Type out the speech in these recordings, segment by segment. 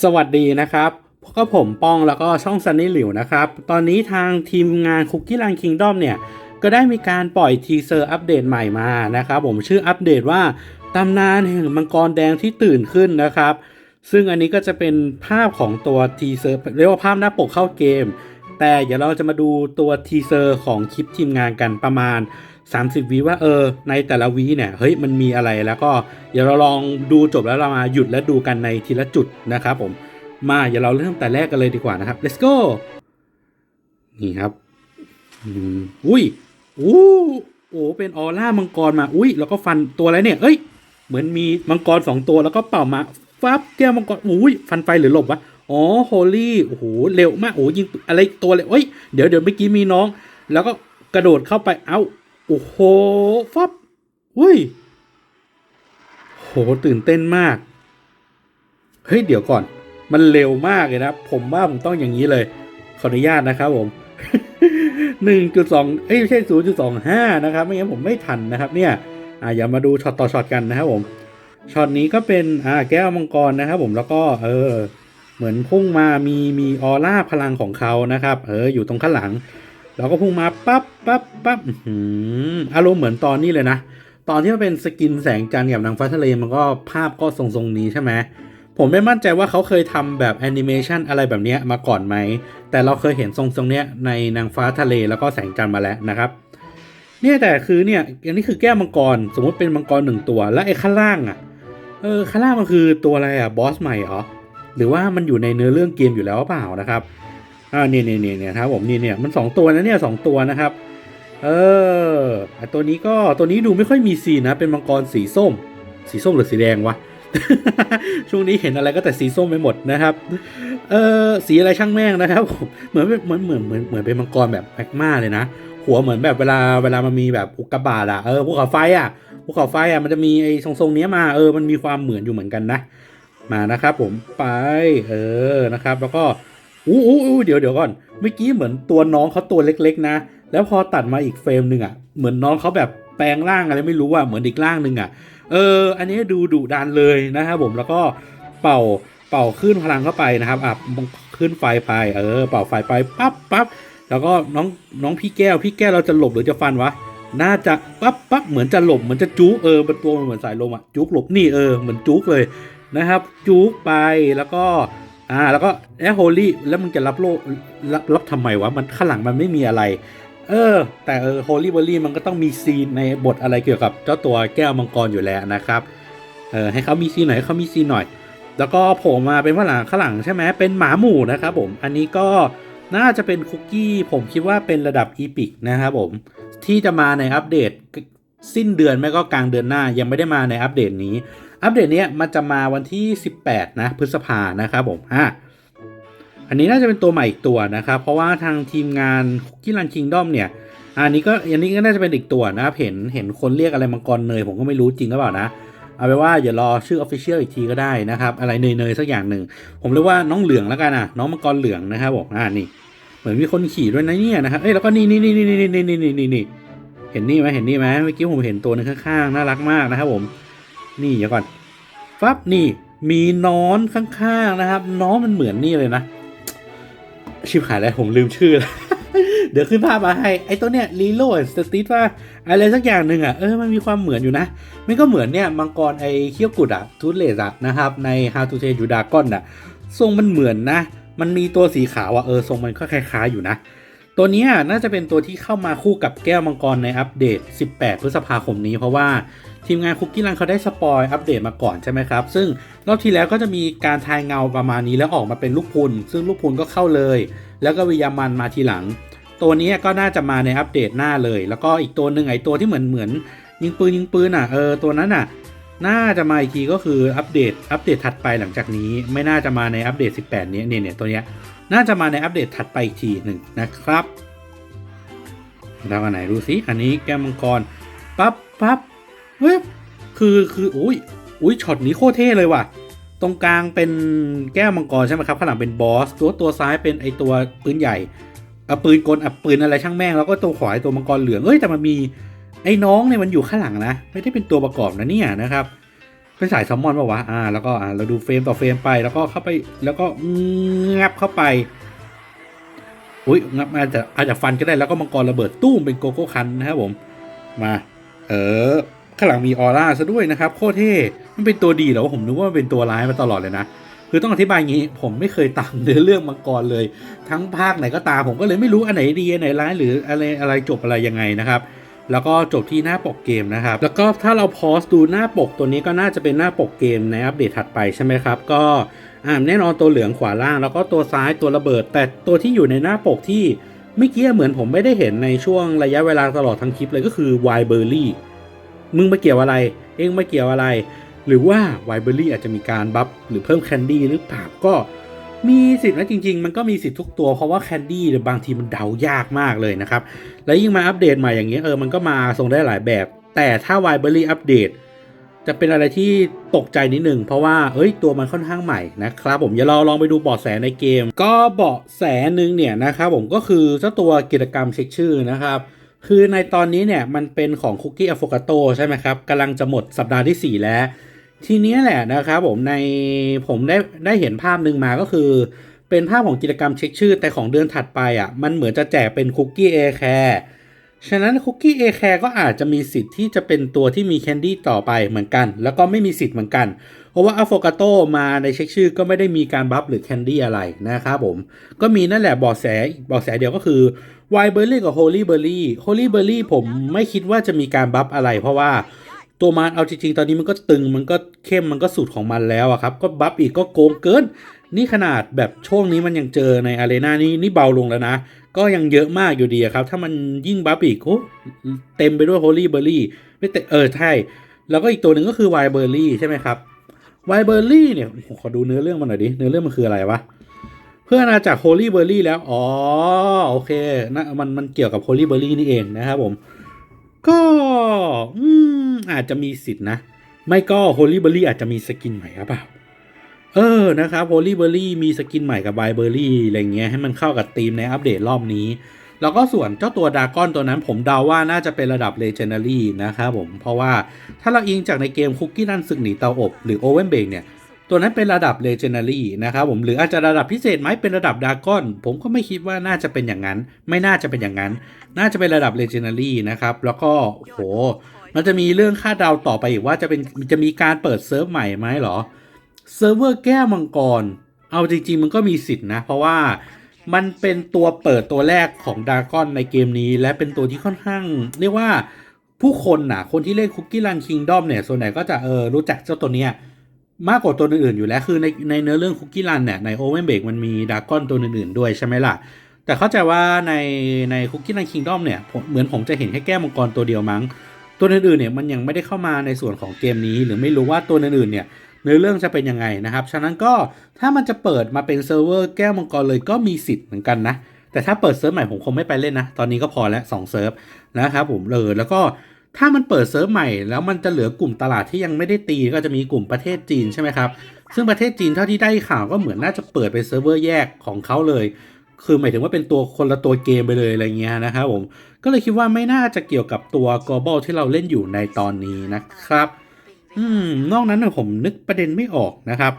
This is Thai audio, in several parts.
สวัสดีนะครับพบกับผมป้องแล้วก็ช่องซันนี่หลิวนะครับ ตอนนี้ทางทีมงานคุกกี้รันคิงดอมเนี่ย ก็ได้มีการปล่อยทีเซอร์อัปเดตใหม่มานะครับ ผมชื่ออัปเดตว่าตำนานแห่งมังกรแดงที่ตื่นขึ้นนะครับ ซึ่งอันนี้ก็จะเป็นภาพของตัวทีเซอร์เรียกว่าภาพหน้าปกเข้าเกม แต่เดี๋ยวเราจะมาดูตัวทีเซอร์ของคลิปทีมงานกันประมาณ 30วิว่าเออในแต่ละวิเนี่ยเฮ้ยมันมีอะไรแล้วก็เดี๋ยวเราลองดูจบแล้วเรามาหยุดและดูกันในทีละจุดนะครับผมมาเดี๋ยวเราเริ่มแต่แรกกันเลยดีกว่านะครับ let's go นี่ครับอุ้ยอู้โอ้เป็นออร่ามังกรมาอุ้ยแล้วก็ฟันตัวอะไรเนี่ยเอ้ยเหมือนมีมังกรสองตัวแล้วก็เป่ามาฟับแก้วมังกรอุ้ยฟันไฟหรือหลบวะอ๋อโฮลี่โอ้โหเร็วมากโอ้ยิงอะไรตัวเลยเอ้ยเดี๋ยวเดี๋ยวเมื่อกี้มีน้อง แล้วก็กระโดดเข้าไปเอ้า โอ้โหฟับอุ้ยโหตื่นเต้นมาก เฮ้ย เดี๋ยวก่อน มันเร็วมากเลยนะ ผมว่าผมต้องอย่างนี้เลย ขออนุญาตนะครับผมหนึ่งจุดสองเอ้ยไม่ใช่ศูนย์จุดสองห้านะครับ ไม่งั้นผมไม่ทันนะครับ เนี่ย อ่าอย่ามาดูช็อตต่อช็อตกันนะครับผม ช็อตนี้ก็เป็นอ่าแก้วมังกรนะครับผม แล้วก็เออ เหมือนพุ่งมา มีมีออร่าพลังของเขานะครับ เออ อยู่ตรงข้างหลัง เราก็พุ่งมาปั๊บปั๊บปั๊บอารมณ์เหมือนตอนนี้เลยนะ ตอนที่มันเป็นสกินแสงจันทร์กับนางฟ้าทะเลมันก็ภาพก็ทรงๆนี้ใช่ไหมผมไม่มั่นใจว่าเขาเคยทำแบบแอนิเมชันอะไรแบบนี้มาก่อนไหม แต่เราเคยเห็นทรงๆเนี้ยในนางฟ้าทะเลแล้วก็แสงจันทร์มาแล้วนะครับ เนี่ยแต่คือเนี่ยอันนี้คือแก้วมังกร สมมติเป็นมังกรหนึ่งตัว แล้วไอ้ข้างล่างอะ เออข้างล่างมันคือตัวอะไรอะบอสใหม่เหรอ หรือว่ามันอยู่ในเนื้อเรื่องเกมอยู่แล้วเปล่านะครับ อ่าเนี่ยเนี่ยเนี่ยเนี่ยครับผมนี่เนี่ยมันสองตัวนะเนี่ยสองตัวนะครับ เออตัวนี้ก็ตัวนี้ดูไม่ค่อยมีสีนะ เป็นมังกรสีส้ม สีส้มหรือสีแดงวะช่วงนี้เห็นอะไรก็แต่สีส้มไปหมดนะครับ เออสีอะไรช่างแม่งนะครับผมเหมือนเหมือนเหมือนเหมือนเหมือนเป็นมังกรแบบแมกมาเลยนะ หัวเหมือนแบบเวลาเวลามันมีแบบอุกกาบาตอะเออภูเขาไฟอะภูเขาไฟอะมันจะมีไอ้ทรงๆเนี้ยมาเออมันมีความเหมือนอยู่เหมือนกันนะ มานะครับ ผมไป เออนะครับ แล้วก็ อู้อู้อู้เดี๋ยวเดี๋ยวก่อน เมื่อกี้เหมือนตัวน้องเขาตัวเล็ก ๆ นะ แล้วพอตัดมาอีกเฟรมหนึ่งอะ เหมือนน้องเขาแบบแปลงร่างอะไรไม่รู้อะ เหมือนอีกร่างหนึ่งอะ เออ อันนี้ดูดุดันเลยนะครับผม แล้วก็เป่าเป่าขึ้นพลังเข้าไปนะครับอะขึ้นไฟไป เออ เป่าไฟไปปั๊บปั๊บแล้วก็น้องน้องพี่แก้ว พี่แก้วเราจะหลบหรือจะฟันวะ น่าจะปั๊บปั๊บเหมือนจะหลบเหมือนจะจุกเออเป็นตัวมันเหมือนสายลมอะจุกหลบนี่เออเหมือนจุกเลยนะครับจู๊กไปแล้วก็ อ่าแล้วก็แอโฮลี่แล้วมึงจะรับโลรับรับทำไมวะ มันข้างหลังมันไม่มีอะไร เออ แต่เออโฮลี่เบอรี่มันก็ต้องมีซีนในบทอะไรเกี่ยวกับเจ้าตัวแก้วมังกรอยู่แล้วนะครับ เออให้เขามีซีนหน่อยให้เขามีซีนหน่อย แล้วก็โผล่มาเป็นข้าหลังข้างหลังใช่ไหมเป็นหมาหมู่นะครับผมอันนี้ก็น่าจะเป็นคุกกี้ผมคิดว่าเป็นระดับอีพิกนะครับผมที่จะมาในอัปเดตสิ้นเดือนไม่ก็กลางเดือนหน้ายังไม่ได้มาในอัปเดตนี้ อัปเดตเนี้ยมันจะมาวันที่ 18 นะ พฤษภานะครับผมอะอันนี้น่าจะเป็นตัวใหม่อีกตัวนะครับ เพราะว่าทางทีมงานคิรันคิงดอมเนี่ย อันนี้ก็อันนี้ก็น่าจะเป็นอีกตัวนะครับเห็นเห็นคนเรียกอะไรมังกรเนยผมก็ไม่รู้จริงหรือเปล่านะ เอาไปว่าอย่ารอชื่อ Official อีกทีก็ได้นะครับ อะไรเนยเนยๆสักอย่างหนึ่ง ผมเรียกว่าน้องเหลืองแล้วกันนะน้องมังกรเหลืองนะครับผมอ่านี่ เหมือนมีคนขี่ด้วยนะเนี่ยนะครับ เอ้ยแล้วก็นี่นี่นี่นี่นี่นี่นี่นี่นี่เห็นนี่ไหมเห็นนี่ไหมเมื่อกี้ผมเห็นตัวนึงข้างๆน่ารักมากนะครับผม นี่เดี๋ยวก่อนฟับนี่มีน้อนข้างๆนะครับน้อนมันเหมือนนี่เลยนะ ชิบหายแล้วผมลืมชื่อแล้วเดี๋ยวขึ้นภาพมาให้ไอตัวเนี้ยลีโลสตีทว่าอะไรสักอย่างหนึ่งอะเออมันมีความเหมือนอยู่นะมันก็เหมือนเนี่ยมังกรไอเคี้ยวกุดอะทูตเลสอะนะครับใน How to Train Your Dragon อะทรงมันเหมือนนะ มันมีตัวสีขาวอะเออทรงมันก็คล้ายๆอยู่นะ ตัวนี้น่าจะเป็นตัวที่เข้ามาคู่กับแก้วมังกรในอัปเดต 18 พฤษภาคมนี้ เพราะว่าทีมงานคุกกี้รันเขาได้สปอยอัปเดตมาก่อนใช่ไหมครับ ซึ่งรอบที่แล้วก็จะมีการทายเงาประมาณนี้แล้วออกมาเป็นลูกพุน ซึ่งลูกพุนก็เข้าเลย แล้วก็วิยามันมาทีหลัง ตัวนี้ก็น่าจะมาในอัปเดตหน้าเลย แล้วก็อีกตัวหนึ่งไอตัวที่เหมือนเหมือนยิงปืนยิงปืนอะเออตัวนั้นอะน่าจะมาอีกทีก็คืออัปเดตอัปเดตถัดไปหลังจากนี้ ไม่น่าจะมาในอัปเดต 18 นี้เนี่ยเนี่ยตัวเนี้ย น่าจะมาในอัปเดตถัดไปอีกทีหนึ่งนะครับเราอันไหนดูสิอันนี้แก้วมังกรปั๊บปั๊บเว็บคือคืออุ้ยอุ้ยช็อตนี้โคตรเท่เลยว่ะ ตรงกลางเป็นแก้วมังกรใช่ไหมครับข้างหลังเป็นบอส ตัวตัวซ้ายเป็นไอตัวปืนใหญ่เอาปืนกลอะปืนอะไรช่างแม่งแล้วก็ตัวขวาตัวมังกรเหลืองเอ้ยแต่มันมีไอ้น้องเนี่ยมันอยู่ข้างหลังนะ ไม่ได้เป็นตัวประกอบนะเนี่ยนะครับ เป็นสายซัมมอนปะวะ อ่า แล้วก็อ่าเราดูเฟรมต่อเฟรมไป แล้วก็เข้าไป แล้วก็งับเข้าไป อุ้ยงับอาจจะอาจจะฟันก็ได้ แล้วก็มังกรระเบิดตู้มเป็นโกโก้คันนะครับผม มา เออ ข้างหลังมีออร่าซะด้วยนะครับ โคตรเท่ มันเป็นตัวดีเหรอผมนึกว่ามันเป็นตัวร้ายมาตลอดเลยนะ คือต้องอธิบายงี้ ผมไม่เคยตามเนื้อเรื่องมังกรเลย ทั้งภาคไหนก็ตาม ผมก็เลยไม่รู้อันไหนดีอันไหนร้ายหรืออะไรอะไรจบอะไรยังไงนะครับ แล้วก็จบที่หน้าปกเกมนะครับ แล้วก็ถ้าเราพอสดูหน้าปกตัวนี้ก็น่าจะเป็นหน้าปกเกมในอัปเดตถัดไปใช่ไหมครับ ก็อ่าแน่นอนตัวเหลืองขวาล่าง แล้วก็ตัวซ้ายตัวระเบิด แต่ตัวที่อยู่ในหน้าปกที่เมื่อกี้เหมือนผมไม่ได้เห็นในช่วงระยะเวลาตลอดทั้งคลิปเลยก็คือไวเบอร์รี่มึงมาเกี่ยวอะไร เองมาเกี่ยวอะไร หรือว่าไวเบอร์รี่อาจจะมีการบัฟหรือเพิ่มแคนดี้หรือเปล่าก็ มีสิทธิ์นะจริง ๆ มันก็มีสิทธิ์ทุกตัวเพราะว่าแคนดี้บางทีมันเดายากมากเลยนะครับ แล้วยิ่งมาอัปเดตใหม่อย่างเงี้ยเออมันก็มาส่งได้หลายแบบ แต่ถ้าไวเบอรี่อัปเดตจะเป็นอะไรที่ตกใจนิดหนึ่งเพราะว่าเอ้ยตัวมันค่อนข้างใหม่นะครับผมอย่าเราลองไปดูเบาะแสในเกม ก็เบาะแสหนึ่งเนี่ยนะครับผมก็คือเจ้าตัวกิจกรรมเช็คชื่อนะครับ คือในตอนนี้เนี่ยมันเป็นของคุกกี้อะโฟกาโตใช่ไหมครับกำลังจะหมดสัปดาห์ที่ 4 แล้ว ทีนี้แหละนะครับผมในผมได้ได้เห็นภาพหนึ่งมาก็คือ เป็นภาพของกิจกรรมเช็คชื่อ แต่ของเดือนถัดไปอะมันเหมือนจะแจกเป็นคุกกี้เอแคร์ฉะนั้นคุกกี้เอแคร์ก็อาจจะมีสิทธิ์ที่จะเป็นตัวที่มีแคนดี้ต่อไปเหมือนกัน แล้วก็ไม่มีสิทธิ์เหมือนกัน เพราะว่าอะโฟกาโตมาในเช็คชื่อก็ไม่ได้มีการบัฟหรือแคนดี้อะไรนะครับผม ก็มีนั่นแหละเบาะแสอีกเบาะแสเดียวก็คือไวเบอร์รี่กับโฮลี่เบอร์รี่โฮลี่เบอร์รี่ผมไม่คิดว่าจะมีการบัฟอะไร เพราะว่า ตัวมันเอาจริงๆ ตอนนี้มันก็ตึงมันก็เข้มมันก็สุดของมันแล้วอะครับ ก็บัฟอีกก็โกงเกิน นี่ขนาดแบบช่วงนี้มันยังเจอในอารีนานี่นี่เบาลงแล้วนะ ก็ยังเยอะมากอยู่ดีอะครับ ถ้ามันยิ่งบัฟอีกโอ้เต็มไปด้วยโฮลี่เบอร์รี่ไม่เตเออใช่ แล้วก็อีกตัวหนึ่งก็คือไวเบอร์รี่ใช่ไหมครับไวเบอร์รี่เนี่ยขอดูเนื้อเรื่องมันหน่อยดิเนื้อเรื่องมันคืออะไรวะเพื่อนอาจากโฮลี่เบอร์รี่แล้ว อ๋อ โอเคนะมันมันเกี่ยวกับโฮลี่เบอร์รี่นี่เองนะครับผม ก็อืมอาจจะมีสิทธินะ ไม่ก็โฮลี่เบอร์รี่อาจจะมีสกินใหม่ครับเปล่าเออนะครับโฮลี่เบอร์รี่มีสกินใหม่กับไวเบอร์รี่อะไรเงี้ยให้มันเข้ากับธีมในอัปเดตรอบนี้ แล้วก็ส่วนเจ้าตัวดากอนตัวนั้นผมเดาว่าน่าจะเป็นระดับเลเจนดารีนะครับผม เพราะว่าถ้าเราอิงจากในเกมคุกกี้นันสึกหนีเตาอบ หรือโอเวนเบกเนี่ย ตัวนั้นเป็นระดับ Legendary นะครับผมหรืออาจจะระดับพิเศษไหมเป็นระดับดากอนผมก็ไม่คิดว่าน่าจะเป็นอย่างนั้น ไม่น่าจะเป็นอย่างนั้น น่าจะเป็นระดับ Legendary นะครับแล้วก็โหมันจะมีเรื่องคาดเดาต่อไปอีกว่าจะเป็นจะมีการเปิดเซิร์ฟใหม่ไหมเหรอเซิร์ฟเวอร์แก้วมังกร เอาจริง ๆ มันก็มีสิทธินะ เพราะว่ามันเป็นตัวเปิดตัวแรกของดากอนในเกมนี้ และเป็นตัวที่ค่อนข้าง เรียกว่าผู้คนน่ะ คนที่เล่นคุกกี้รันคิงดอมเนี่ย ส่วนใหญ่ก็จะเออรู้จักเจ้าตัวเนี้ย มากกว่าตัวอื่นๆอยู่แล้ว คือในในเนื้อเรื่องคุกกี้รันเนี่ยในโอเวนเบกมันมีดากอนตัวอื่นๆด้วยใช่ไหมล่ะ แต่เข้าใจว่าในในคุกกี้รันคิงดอมเนี่ยเหมือนผมจะเห็นแค่แก้มังกรตัวเดียวมั้ง ตัวอื่นๆเนี่ยมันยังไม่ได้เข้ามาในส่วนของเกมนี้ หรือไม่รู้ว่าตัวอื่นๆเนี่ยเนื้อเรื่องจะเป็นยังไงนะครับ ฉะนั้นก็ถ้ามันจะเปิดมาเป็นเซิร์ฟเวอร์แก้วมังกรเลยก็มีสิทธิ์เหมือนกันนะ แต่ถ้าเปิดเซิร์ฟใหม่ผมคงไม่ไปเล่นนะ ตอนนี้ก็พอแล้วสองเซิร์ฟนะครับผมเลยแล้วก็ ถ้ามันเปิดเซิร์ฟใหม่แล้วมันจะเหลือกลุ่มตลาดที่ยังไม่ได้ตีก็จะมีกลุ่มประเทศจีนใช่ไหมครับ ซึ่งประเทศจีนเท่าที่ได้ข่าวก็เหมือนน่าจะเปิดเป็นเซิร์ฟเวอร์แยกของเขาเลย คือหมายถึงว่าเป็นตัวคนละตัวเกมไปเลยอะไรเงี้ยนะครับผม ก็เลยคิดว่าไม่น่าจะเกี่ยวกับตัว global ที่เราเล่นอยู่ในตอนนี้นะครับ อืม นอกนั้นผมนึกประเด็นไม่ออกนะครับ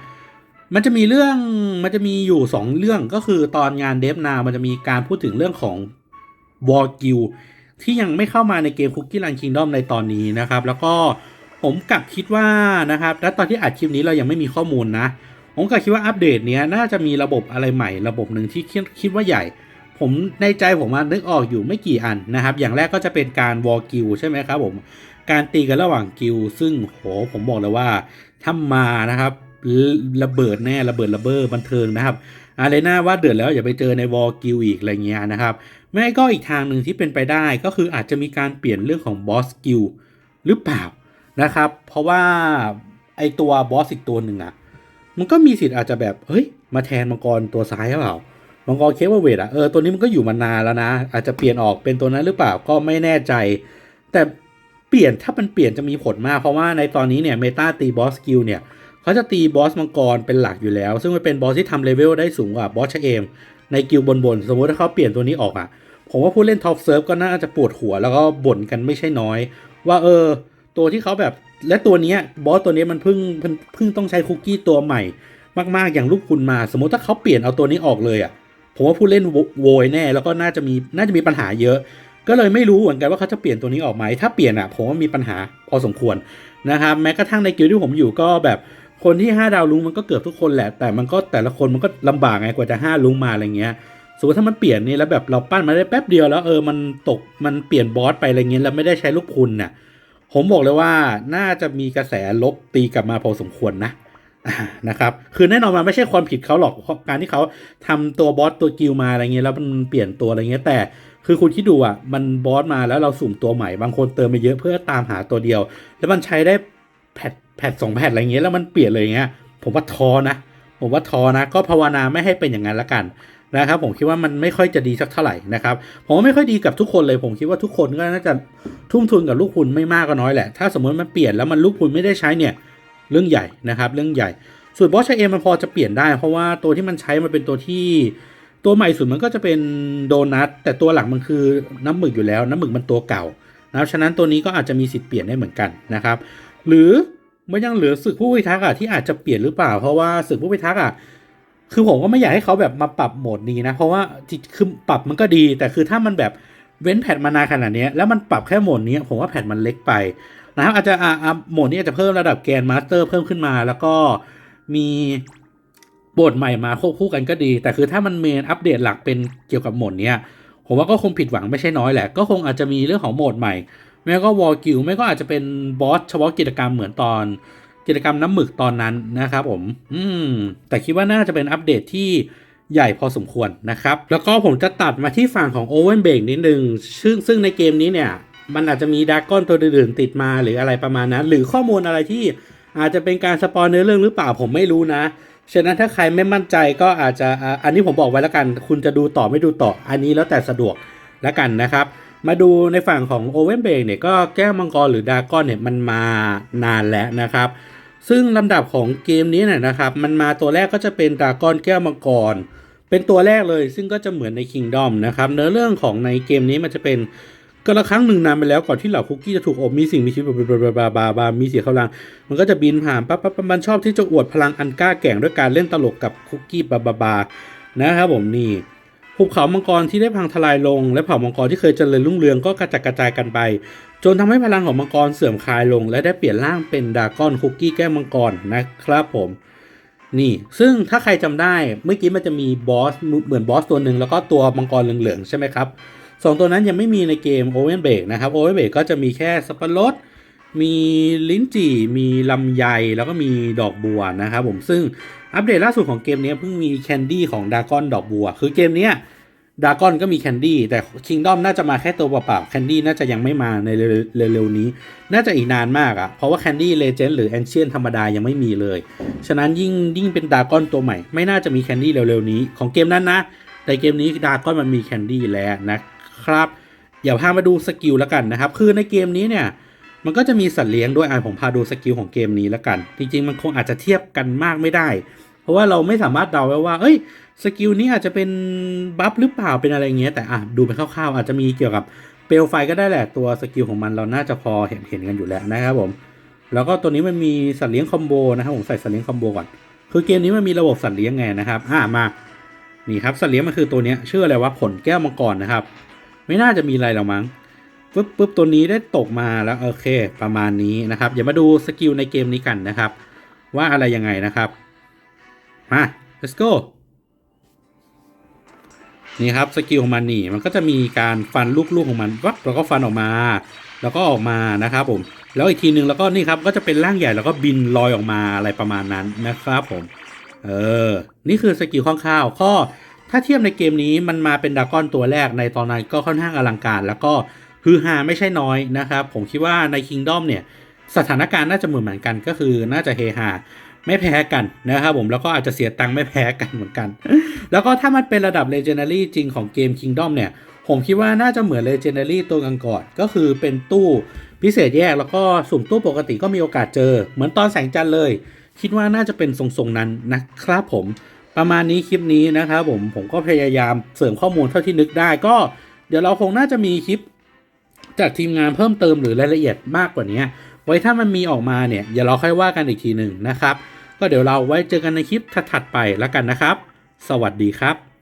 มันจะมีเรื่องมันจะมีอยู่ 2 เรื่องก็คือตอนงานเดฟนา มันจะมีการพูดถึงเรื่องของวอ r กิล ที่ยังไม่เข้ามาในเกมคุกกี้รันคิงดอมในตอนนี้นะครับ แล้วก็ผมกลับคิดว่านะครับและตอนที่อัดคลิปนี้เรายังไม่มีข้อมูลนะ ผมกลับคิดว่าอัปเดตเนี้ยน่าจะมีระบบอะไรใหม่ระบบหนึ่งที่คิดว่าใหญ่ ผมในใจผมมานึกออกอยู่ไม่กี่อันนะครับ อย่างแรกก็จะเป็นการวอ r กิลใช่ไหมครับผมการตีกันระหว่างกิลซึ่งโหผมบอกเลยว่าถ้ามานะครับระเบิดแน่ระเบิดระเบ้อบันเทิงนะครับ อะไรน่าว่าเดือดแล้วอย่าไปเจอในวอลกิลอีกอะไรเงี้ยนะครับแม่ก็อีกทางหนึ่งที่เป็นไปได้ก็คืออาจจะมีการเปลี่ยนเรื่องของบอสกิลหรือเปล่านะครับ เพราะว่าไอตัวบอสอีกตัวหนึ่งอะมันก็มีสิทธิ์อาจจะแบบเฮ้ยมาแทนมังกรตัวซ้ายหรือเปล่ามังกรเคเวเวดอะเออตัวนี้มันก็อยู่มานานแล้วนะ อาจจะเปลี่ยนออกเป็นตัวนั้นหรือเปล่าก็ไม่แน่ใจ แต่เปลี่ยนถ้ามันเปลี่ยนจะมีผลมากเพราะว่าในตอนนี้เนี่ยเมตาตีบอสกิลเนี่ย เขาจะตีบอสมังกรเป็นหลักอยู่แล้ว ซึ่งมันเป็นบอสที่ทำเลเวลได้สูงกว่าบอสชเอมในกิลบนบนๆสมมติถ้าเขาเปลี่ยนตัวนี้ออกอะ่ะ ผมว่าผู้เล่นท็อปเซิร์ฟก็น่าจะปวดหัวแล้วก็บ่นกันไม่ใช่น้อย ว่าเออ ตัวที่เขาแบบและตัวนี้บอสตัวนี้มันเพิ่งเพิ่งต้องใช้คุกกี้ตัวใหม่ มากๆอย่างลูกคุณมา สมมติถ้าเขาเปลี่ยนเอาตัวนี้ออกเลยอะผมว่าผู้เล่นโวโวยแน่แล้วก็น่าจะมีน่าจะมีปัญหาเยอะ ก็เลยไม่รู้เหมือนกันว่าเขาจะเปลี่ยนตัวนี้ออกไหมถ้าเปลี่ยนอะผมว่ามีปัญหาพอสมควรนะครับแม้กระทั่งในกิลที่ผมอยู่ก็แบบ คนที่ 5 ดาวลุงมันก็เกือบทุกคนแหละ แต่มันก็แต่ละคนมันก็ลำบากไงกว่าจะ 5 ลุงมาอะไรเงี้ยสมมติถ้ามันเปลี่ยนนี่แล้วแบบเราปั้นมาได้แป๊บเดียวแล้วเออมันตกมันเปลี่ยนบอสไปอะไรเงี้ยแล้วไม่ได้ใช้ลูกคุณน่ะผมบอกเลยว่าน่าจะมีกระแสลบตีกลับมาพอสมควรนะนะครับคือแน่นอนมันไม่ใช่ความผิดเขาหรอกเพราะการที่เขาทำตัวบอสตัวกิลมาอะไรเงี้ยแล้วมันเปลี่ยนตัวอะไรเงี้ยแต่คือคุณคิดดูอะมันบอสมาแล้วเราสุ่มตัวใหม่บางคนเติมไปเยอะเพื่อตามหาตัวเดียว แล้วมันใช้ได้แพท แพทสองแพทอะไรเงี้ยแล้วมันเปลี่ยนเลยเงี้ยผมว่าท้อนะผมว่าท้อนะก็ภาวนาไม่ให้เป็นอย่างนั้นละกันนะครับผมคิดว่ามันไม่ค่อยจะดีสักเท่าไหร่นะครับผมว่าไม่ค่อยดีกับทุกคนเลย ผมคิดว่าทุกคนก็น่าจะทุ่มทุนกับลูกคุณไม่มากก็น้อยแหละ ถ้าสมมติมันเปลี่ยนแล้วมันลูกคุณไม่ได้ใช้เนี่ยเรื่องใหญ่นะครับเรื่องใหญ่ ส่วนบอสชเอมันพอจะเปลี่ยนได้ เพราะว่าตัวที่มันใช้มันเป็นตัวที่ ตัวใหม่สุดมันก็จะเป็นโดนัทแต่ตัวหลักมันคือน้ำหมึกอยู่แล้ว น้ำหมึกมันตัวเก่านะครับฉะนั้นตัวนี้ก็อาจจะมีสิทธิ์เปลี่ยนได้เหมือนกันนะครับ หรือ มันยังเหลือศึกผู้พิทักษ์อะที่อาจจะเปลี่ยนหรือเปล่า เพราะว่าศึกผู้พิทักษ์อะคือผมก็ไม่อยากให้เขาแบบมาปรับโหมดนี้นะ เพราะว่าคือปรับมันก็ดี แต่คือถ้ามันแบบเว้นแพทมานานขนาดนี้แล้วมันปรับแค่โหมดนี้ผมว่าแพทมันเล็กไปนะครับอาจจะอ่าโหมดนี้อาจจะเพิ่มระดับแกนมาสเตอร์เพิ่มขึ้นมา แล้วก็มีบทใหม่มาควบคู่กันก็ดี แต่คือถ้ามันเมนอัปเดตหลักเป็นเกี่ยวกับโหมดนี้ผมว่าก็คงผิดหวังไม่ใช่น้อยแหละ ก็คงอาจจะมีเรื่องของโหมดใหม่ ไม่ก็วอลกิลไม่ก็อาจจะเป็นบอสเฉพาะกิจกรรมเหมือนตอนกิจกรรมน้ำหมึกตอนนั้นนะครับผม อืม แต่คิดว่าน่าจะเป็นอัปเดตที่ใหญ่พอสมควรนะครับ แล้วก็ผมจะตัดมาที่ฝั่งของ Owen b a k นิดนึง ซึ่งซึ่งในเกมนี้เนี่ย มันอาจจะมีดากอนตัวอื่นๆติดมาหรืออะไรประมาณนั้น หรือข้อมูลอะไรที่อาจจะเป็นการสปอยเนื้อเรื่องหรือเปล่าผมไม่รู้นะ ฉะนั้นถ้าใครไม่มั่นใจก็อาจจะอันนี้ผมบอกไว้แล้วกัน คุณจะดูต่อไม่ดูต่อ อันนี้แล้วแต่สะดวกแล้วกันนะครับ มาดูในฝั่งของโอเวนเบกเนี่ยก็แก้วมังกรหรือดากอนเนี่ยมันมานานแล้วนะครับ ซึ่งลำดับของเกมนี้เนี่ยนะครับ มันมาตัวแรกก็จะเป็นดากอนแก้วมังกร เป็นตัวแรกเลยซึ่งก็จะเหมือนใน Kingdom นะครับเนื้อเรื่องของในเกมนี้มันจะเป็นก็ละครั้งหนึ่งนานไปแล้วก่อนที่เหล่าคุกกี้จะถูกอบมีสิ่งมีชีวิตบาบาบาบามีเสียงเขาลัง มันก็จะบินผ่านปั๊บปั๊บปั๊บมันชอบที่จะอวดพลังอันกล้าแกร่งด้วยการเล่นตลกกับคุกกี้บาบาบานะครับผมนี่ ภูเขามังกรที่ได้พังทลายลง และเผ่ามังกรที่เคยเจริญรุ่งเรืองก็กระจัดกระจายกันไป จนทำให้พลังของมังกรเสื่อมคลายลง และได้เปลี่ยนร่างเป็นดากอนคุกกี้แก้วมังกรนะครับผม นี่ ซึ่งถ้าใครจำได้เมื่อกี้มันจะมีบอสเหมือนบอสตัวหนึ่งแล้วก็ตัวมังกรเหลืองๆใช่ไหมครับสองตัวนั้นยังไม่มีในเกม o อเวนเบกนะครับ o อเวนเบกก็จะมีแค่สับปะรดมีลิ้นจี่ มีลำไย แล้วก็มีดอกบัวนะครับผม ซึ่ง อัปเดตล่าสุดของเกมนี้เพิ่งมีแคนดี้ของดากอนดอกบัว คือเกมนี้ดากอนก็มีแคนดี้แต่คิงดอมน่าจะมาแค่ตัวเปล่าๆแคนดี้น่าจะยังไม่มาในเร็วๆนี้ น่าจะอีกนานมากอะ่ะ เพราะว่าแคนดี้เลเจนด์หรือแอนเชียนธรรมดายังไม่มีเลย ฉะนั้นยิ่งยิ่งเป็นดากอนตัวใหม่ ไม่น่าจะมีแคนดี้เร็วๆนี้ ของเกมนั้นนะ แต่เกมนี้ดากอนมันมีแคนดี้แล้วนะครับอย่าพามาดูสกิลแล้วกันนะครับ คือในเกมนี้เนี่ยมันก็จะมีสัตว์เลี้ยงด้วยอะผมพาดูสกิลของเกมนี้แล้วกัน จริงๆมันคงอาจจะเทียบกันมากไม่ได้ เพราะว่าเราไม่สามารถเดาได้ว่า เอ้ย สกิลนี้อาจจะเป็นบัฟหรือเปล่า เป็นอะไรเงี้ย แต่อะดูเป็นคร่าวๆ อาจจะมีเกี่ยวกับเปลวไฟก็ได้แหละ ตัวสกิลของมันเราน่าจะพอเห็นเห็นกันอยู่แล้วนะครับผม แล้วก็ตัวนี้มันมีสัตว์เลี้ยงคอมโบนะครับผมใส่สัตว์เลี้ยงคอมโบก่อน คือเกมนี้มันมีระบบสัตว์เลี้ยงไงนะครับ อ่ามา นี่ครับสัตว์เลี้ยงมันคือตัวนี้ชื่ออะไรว่าผลแก้วมังกรนะครับ ไม่น่าจะมีอะไรหรอกมั้งปุ๊บปุ๊บตัวนี้ได้ตกมาแล้วโอเค ประมาณนี้นะครับอย่ามาดูสกิลในเกมนี้กันนะครับ ว่าอะไรยังไงนะครับ มา let's go นี่ครับสกิลของมันนี่มันก็จะมีการฟันลูกๆของมันวับแล้วก็ฟันออกมา แล้วก็ออกมานะครับผมแล้วอีกทีหนึ่งแล้วก็นี่ครับก็จะเป็นร่างใหญ่แล้วก็บินลอยออกมาอะไรประมาณนั้นนะครับผมเออนี่คือสกิลคร่าวๆข้อถ้าเทียบในเกมนี้มันมาเป็นดากอนตัวแรกในตอนนั้นก็ค่อนข้างอลังการ แล้วก็ฮือฮาไม่ใช่น้อยนะครับผมคิดว่าใน Kingdom เนี่ยสถานการณ์น่าจะเหมือนเหมือนกันก็คือน่าจะเฮฮา ไม่แพ้กันนะครับผมแล้วก็อาจจะเสียตังค์ไม่แพ้กันเหมือนกัน แล้วก็ถ้ามันเป็นระดับ Legendary จริงของเกม Kingdom เนี่ย ผมคิดว่าน่าจะเหมือน Legendary ตัวกันก่อนก็คือเป็นตู้พิเศษแยกแล้วก็สุ่มตู้ปกติก็มีโอกาสเจอ เหมือนตอนแสงจันทร์เลย คิดว่าน่าจะเป็นทรงๆนั้นนะครับผมประมาณนี้คลิปนี้นะครับผมผมก็พยายามเสริมข้อมูลเท่าที่นึกได้ก็ เดี๋ยวเราคงน่าจะมีคลิปจากทีมงานเพิ่มเติมหรือรายละเอียดมากกว่านี้ ไว้ถ้ามันมีออกมาเนี่ยอย่าเราค่อยว่ากันอีกทีหนึ่งนะครับ ก็เดี๋ยวเราไว้เจอกันในคลิปถัดๆไปแล้วกันนะครับ สวัสดีครับ